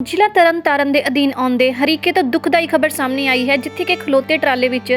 ਜ਼ਿਲ੍ਹਾ ਤਰਨਤਾਰਨ ਦੇ ਅਧੀਨ ਆਉਂਦੇ ਹਰੀਕੇ ਤੋਂ ਦੁਖਦਾਈ ਖਬਰ ਸਾਹਮਣੇ ਆਈ ਹੈ, ਜਿੱਥੇ ਕਿ ਖਲੋਤੇ ਟਰਾਲੇ ਵਿੱਚ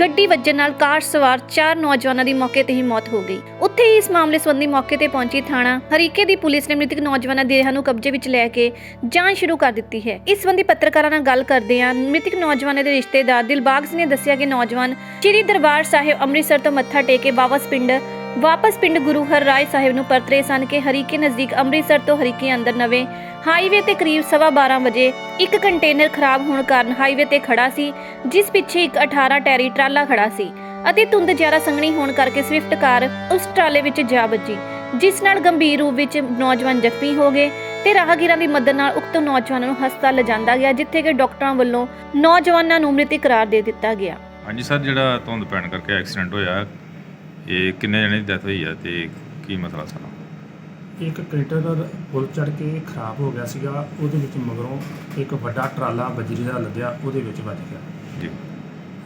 ਗੱਡੀ ਵੱਜਣ ਨਾਲ ਕਾਰ ਸਵਾਰ ਚਾਰ ਨੌਜਵਾਨਾਂ ਦੀ ਮੌਕੇ ਤੇ ਹੀ ਮੌਤ ਹੋ ਗਈ। ਉੱਥੇ ਹੀ ਇਸ ਮਾਮਲੇ ਸੰਬੰਧੀ ਮੌਕੇ ਤੇ ਪਹੁੰਚੀ ਥਾਣਾ ਹਰੀਕੇ ਦੀ ਪੁਲਿਸ ਨੇ ਮ੍ਰਿਤਕ ਨੌਜਵਾਨਾਂ ਦੇ ਦੇਹਾਂ ਨੂੰ ਕਬਜ਼ੇ ਵਿੱਚ ਲੈ ਕੇ ਜਾਂਚ ਸ਼ੁਰੂ ਕਰ ਦਿੱਤੀ ਹੈ। ਇਸ ਸੰਬੰਧੀ ਪੱਤਰਕਾਰਾਂ ਨਾਲ ਗੱਲ ਕਰਦੇ ਹਾਂ ਮ੍ਰਿਤਕ ਨੌਜਵਾਨਾਂ ਦੇ ਰਿਸ਼ਤੇਦਾਰ ਦਿਲਬਾਗ ਸਿੰਘ ਨੇ ਦੱਸਿਆ ਕਿ ਨੌਜਵਾਨ ਸ੍ਰੀ ਦਰਬਾਰ ਸਾਹਿਬ ਅੰਮ੍ਰਿਤਸਰ ਤੋਂ ਮੱਥਾ ਟੇਕ ਕੇ ਵਾਪਸ ਪਿੰਡ ਵਾਪਸ ਪਿੰਡ ਗੁਰੂ ਹਰ ਹਰਰਾਏ ਸਾਹਿਬ ਨੂੰ ਪਰਤਰੇ ਸਨ ਕਿ ਹਰੀਕੇ ਨਜ਼ਦੀਕ ਅੰਮ੍ਰਿਤਸਰ ਤੋਂ ਹਰੀਕੇ ਅੰਦਰ ਨਵੇਂ ਹਾਈਵੇ ਤੇ ਕਰੀਬ ਸਵਾ 12 ਵਜੇ ਇੱਕ ਕੰਟੇਨਰ ਖਰਾਬ ਹੋਣ ਕਾਰਨ ਹਾਈਵੇ ਤੇ ਖੜਾ ਸੀ, ਜਿਸ ਪਿੱਛੇ ਇੱਕ 18 ਟੈਰੀ ਟਰਾਲਾ ਖੜਾ ਸੀ ਅਤੇ ਧੁੰਦ ਜ਼ਿਆਦਾ ਸੰਘਣੀ ਹੋਣ ਕਰਕੇ ਸਵਿਫਟ ਕਾਰ ਉਸ ਟਰਾਲੇ ਵਿੱਚ ਜਾ ਵੱਜੀ, ਜਿਸ ਨਾਲ ਗੰਭੀਰ ਰੂਪ ਵਿੱਚ ਨੌਜਵਾਨ ਜ਼ਖਮੀ ਹੋ ਗਏ ਤੇ ਰਾਹਗੀਰਾਂ ਦੀ ਮਦਦ ਨਾਲ ਉਕਤ ਨੌਜਵਾਨਾਂ ਨੂੰ ਹਸਪਤਾਲ ਲਿਜਾਂਦਾ ਗਿਆ, ਜਿੱਥੇ ਕਿ ਡਾਕਟਰਾਂ ਵੱਲੋਂ ਨੌਜਵਾਨਾਂ ਨੂੰ ਮ੍ਰਿਤਕ ਕਰਾਰ ਦੇ ਦਿੱਤਾ ਗਿਆ। ਹਾਂਜੀ ਸਰ, ਜਿਹੜਾ ਧੁੰਦ ਪੈਣ ਕਰਕੇ ਐਕਸੀਡੈਂਟ ਹੋਇਆ ਇਹ ਕਿੰਨੇ ਜਣੇ ਦੀ ਡੈਥ ਹੋਈ ਆ ਤੇ ਕੀ ਮਸਲਾ ਸਾਰਾ? ਇੱਕ ਕੰਟੇਨਰ ਪੁਲ ਚੜ ਕੇ ਖਰਾਬ ਹੋ ਗਿਆ ਸੀਗਾ ਉਹਦੇ ਵਿੱਚ ਮਗਰੋਂ ਇੱਕ ਵੱਡਾ ਟਰਾਲਾ ਬਜਰੀ ਦਾ ਲੱਦਿਆ ਉਹਦੇ ਵਿੱਚ ਵੱਜ ਗਿਆ। ਜੀ।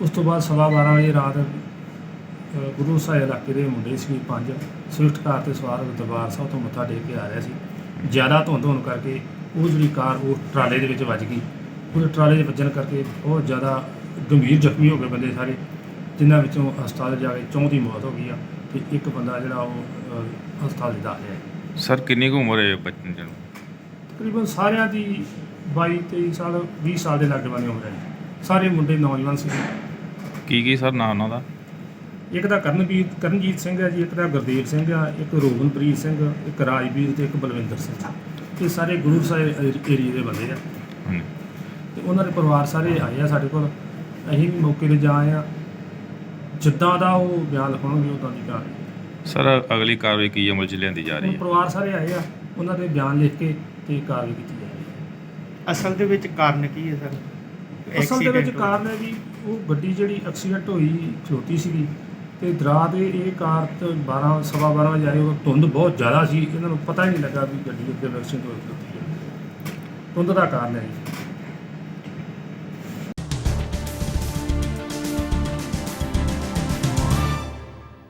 ਉਸ ਤੋਂ ਬਾਅਦ ਸਵਾ 12 ਵਜੇ ਰਾਤ ਅ, ਗੁਰੂ ਸਾਹਿਬ ਇਲਾਕੇ ਦੇ ਮੁੰਡੇ ਸੀ ਪੰਜ ਸਵਿਫਟ ਕਾਰ ਤੇ ਸਵਾਰ ਦਰਬਾਰ ਸਾਹਿਬ ਤੋਂ ਮੱਥਾ ਟੇਕ ਕੇ ਆ ਰਿਹਾ ਸੀ। ਜ਼ਿਆਦਾ ਧੁੰਦ ਹੋਣ ਕਰਕੇ ਉਹ ਜਿਹੜੀ ਕਾਰ ਉਹ ਟਰਾਲੇ ਦੇ ਵਿੱਚ ਵੱਜ ਗਈ। ਉਹ ਟਰਾਲੇ ਦੇ ਵੱਜਣ ਕਰਕੇ ਬਹੁਤ ਜ਼ਿਆਦਾ ਗੰਭੀਰ ਜ਼ਖਮੀ ਹੋ ਗਏ ਬੰਦੇ ਸਾਰੇ। ਜਿਨ੍ਹਾਂ ਵਿੱਚੋਂ ਹਸਪਤਾਲ ਜਾ ਕੇ ਚੌਂ ਦੀ ਮੌਤ ਹੋ ਗਈ ਆ ਤੇ ਇੱਕ ਬੰਦਾ ਜਿਹੜਾ ਉਹ ਹਸਪਤਾਲ ਦੇ ਦਾਖਲ ਹੈ। ਸਰ ਕਿੰਨੀ ਕੁ ਉਮਰ ਹੈ ਬੱਚੇ ਦੀ? ਤਕਰੀਬਨ ਸਾਰਿਆਂ ਦੀ 22 23 ਸਾਲ 20 ਸਾਲ ਦੇ ਲਾਗੇ ਬੰਨੇ ਹੋ। ਰਹੇ ਸਾਰੇ ਮੁੰਡੇ ਨੌਜਵਾਨ ਸੀ ਕੀ ਕੀ ਸਰ ਨਾਂ ਉਹਨਾਂ ਦਾ? ਇੱਕ ਦਾ ਕਰਨਵੀਰ ਕਰਨਜੀਤ ਸਿੰਘ ਹੈ ਜੀ ਇੱਕ ਦਾ ਗੁਰਦੇਵ ਸਿੰਘ ਆ ਇੱਕ ਰੋਗਨਪ੍ਰੀਤ ਸਿੰਘ ਇੱਕ ਰਾਜਵੀਰ ਤੇ ਇੱਕ ਬਲਵਿੰਦਰ ਸਿੰਘ। ਇਹ ਸਾਰੇ ਗੁਰੂ ਸਾਹਿਬ ਏਰੀਏ ਦੇ ਬੰਦੇ ਆ। ਹਾਂਜੀ। ਤੇ ਉਹਨਾਂ ਦੇ ਪਰਿਵਾਰ ਸਾਰੇ ਆਏ ਆ ਸਾਡੇ ਕੋਲ। ਅਸੀਂ ਵੀ ਮੌਕੇ ਤੇ ਜਾ ਆਏ ਆ। ਜਿੱਦਾਂ ਦਾ ਉਹ ਬਿਆਨ ਲਿਖਾਉਣਗੇ ਉਦਾਂ ਦੀ ਕਾਰਵਾਈ ਸਰ ਅਗਲੀ ਕਾਰਵਾਈ ਕੀ ਅਮਲ ਚ ਲਿਆਂਦੀ ਜਾ ਰਹੀ ਹੁਣ ਹੈ ਪਰਿਵਾਰ ਸਾਰੇ ਆਏ ਆ ਉਹਨਾਂ ਦੇ ਬਿਆਨ ਲਿਖ ਕੇ ਤੇ ਕਾਰਵਾਈ ਕੀਤੀ ਜਾ ਰਹੀ ਹੈ। ਅਸਲ ਦੇ ਵਿੱਚ ਕਾਰਨ ਕੀ ਹੈ ਸਰ? ਅਸਲ ਦੇ ਵਿੱਚ ਕਾਰਨ ਹੈ ਜੀ ਉਹ ਗੱਡੀ ਜਿਹੜੀ ਐਕਸੀਡੈਂਟ ਹੋਈ ਖਲੋਤੀ ਸੀਗੀ ਤੇ ਦਰਾ ਦੇ ਇਹ ਕਾਰ ਤੇ 12 ਸਵਾ 12 ਵਜੇ ਆਏ ਉਹ ਧੁੰਦ ਬਹੁਤ ਜ਼ਿਆਦਾ ਸੀ। ਇਹਨਾਂ ਨੂੰ ਪਤਾ ਹੀ ਨਹੀਂ ਲੱਗਾ ਵੀ ਗੱਡੀ ਅੱਗੇ ਵੈਕਸੀਨ ਤੋਂ ਖਲੋਤੀ ਹੈ ਧੁੰਦ ਦਾ ਕਾਰਨ ਹੈ ਜੀ।